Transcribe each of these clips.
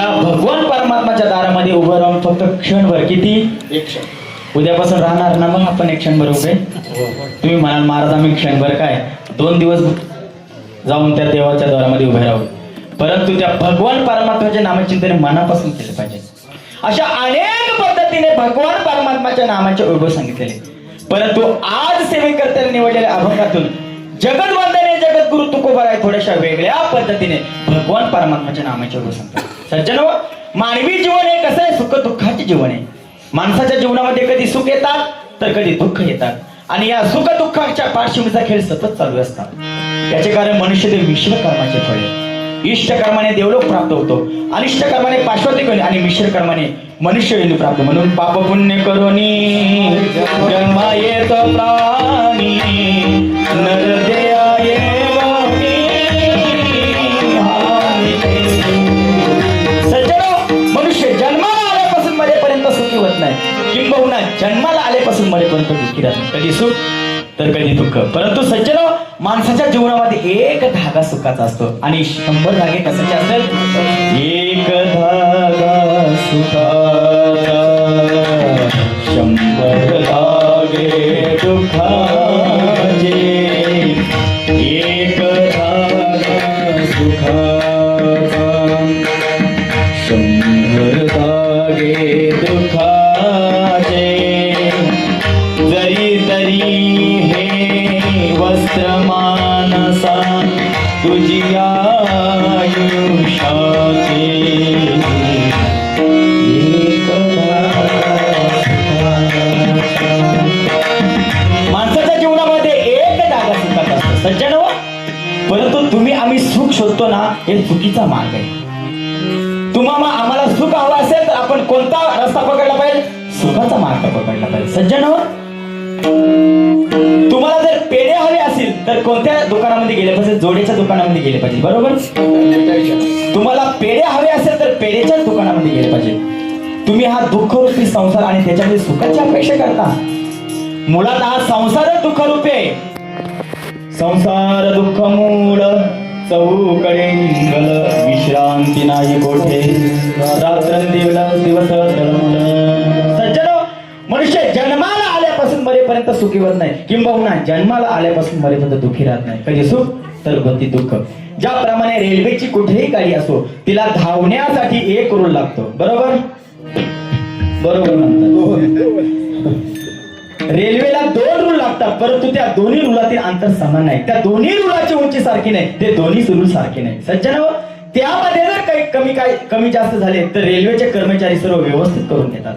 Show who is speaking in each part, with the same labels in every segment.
Speaker 1: त्या भगवान परमात्माच्या दारामध्ये उभं राहून फक्त क्षणभर किती?
Speaker 2: एक क्षण.
Speaker 1: उद्यापासून राहणार ना मग आपण एक क्षणभर उभे? तुम्ही म्हणाल महाराज आम्ही क्षणभर काय? दोन दिवस जाऊन त्या देवाच्या द्वारामध्ये उभे राहू. परंतु त्या भगवान परमात्म्याच्या नामचिंतन मनापासून केले पाहिजे. अशा अनेक पद्धतीने भगवान परमात्माच्या नामाचे उभं सांगितलेले. परंतु आज सेवेकर्त्याने निवडलेल्या अभंगातून जगत वंदने जगत गुरु तुकोबर आहे थोड्याशा वेगळ्या पद्धतीने भगवान परमात्माच्या नामाचे उभं सांगतात. सज्जन मानवी जीवन हे कसं आहे? सुख दुःखाचे जीवन आहे. माणसाच्या जीवनामध्ये कधी सुख येतात तर कधी दुःख येतात. आणि या सुख दुःखाच्या पार्श्वभूमीचा खेळ सतत चालू असतात. त्याचे कारण मनुष्य ते मिश्र कर्माचे फळ आहे. इष्ट कर्माने देवलोक प्राप्त होतो. अनिष्ट कर्माने पार्श्वतिक होणे आणि मिश्र कर्माने मनुष्य योनी प्राप्त. म्हणून पाप पुण्य करोनी जन्मा येत प्राणी. जन्माला आल्यापासून मरेपर्यंत दुःखी राहत कधी सुख तर कधी दुःख. परंतु सज्जनो माणसाच्या जीवनामध्ये एक धागा सुखाचा असतो आणि शंभर धागे कशाचे असतात? एक धागा सुखाचा. शंभर धागे दुःखाचे. एक सज्जन हो? परंतु तुम्ही आम्ही सुख शोधतो ना हे चुकीचा मार्ग आहे. तुम्हाला आम्हाला सुख हवं असेल तर आपण कोणता रस्ता पकडला पाहिजे? सुखाचा मार्ग पकडला पाहिजे. सज्जन हो. तर कोणत्या दुकानामध्ये गेले पाहिजे? जोडीच्या दुकानामध्ये गेले पाहिजे बरोबर? तुम्हाला पेढे हवे असेल तर पेढेच्याच दुकानामध्ये गेले पाहिजे. तुम्ही हा दुःखरूपी संसार आणि त्याच्यामध्ये सुखाची अपेक्षा करता. मुळात हा संसार दुःखरूप आहे. संसार दुःख मूळ चौकडे विश्रांती नाही कोठे. रात्र मरेपर्यंत सुखी होत नाही. किंबहुना जन्माला आल्यापासून मरेपर्यंत दुःखी राहत नाही. कधी सुख तर गती दुःख. ज्याप्रमाणे रेल्वेची कुठलीही गाडी असो तिला धावण्यासाठी एक रूल लागतो. बरोबर? बरोबर हो. रेल्वेला दोन रूल लागतात. परंतु त्या दोन्ही रुलातील अंतर समान नाही. त्या दोन्ही रुलाची उंची सारखी नाही. ते दोन्ही रूल सारखे नाही. सज्जन हो? त्यामध्ये जर काही कमी काय कमी जास्त झाले तर रेल्वेचे कर्मचारी सर्व व्यवस्थित करून घेतात.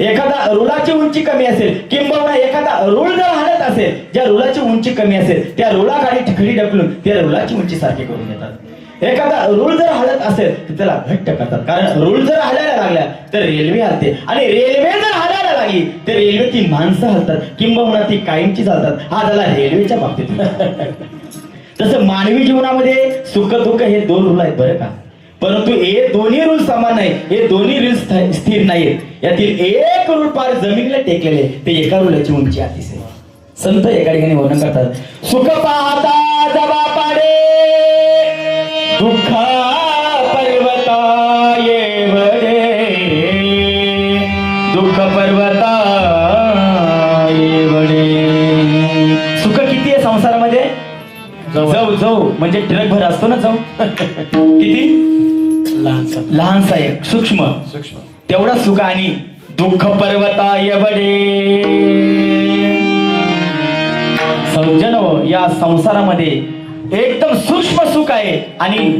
Speaker 1: एखादा रुळाची उंची कमी असेल किंबहुना एखादा रूळ जर हलत असेल ज्या रुलाची उंची कमी असेल त्या रुळाखाली ठिकडी ढकलून त्या रुलाची उंची सारखी करून घेतात. एखादा रूळ जर हलत असेल तर त्याला घट्ट करतात. कारण रूळ जर हलायला लागल्या तर रेल्वे हलते. आणि रेल्वे जर हलायला लागली तर रेल्वे ती माणसं हलतात किंबहुना ती कायमची चालतात. हा झाला रेल्वेच्या बाबतीत. तसं मानवी जीवनामध्ये सुख दुःख हे दोन रूल आहेत बरं का. परंतु हे दोन्ही रूल समान नाही हे दोन्ही रूल स्थिर नाहीत यातील एक रूल पार जमिनीला टेकलेले ते एका रुलाची उंची अतिशय संत एका ठिकाणी वर्णन करतात सुख पाहता जबा पाडे दुःख जाऊ म्हणजे ट्रक भर असतो ना जाऊ किती?
Speaker 2: लहानसा
Speaker 1: लहानसा आहे सूक्ष्म.
Speaker 2: सूक्ष्म.
Speaker 1: तेवढा सुख आणि दुःख पर्वता यवडे सौजन या संसारामध्ये एकदम सूक्ष्म सुख आहे आणि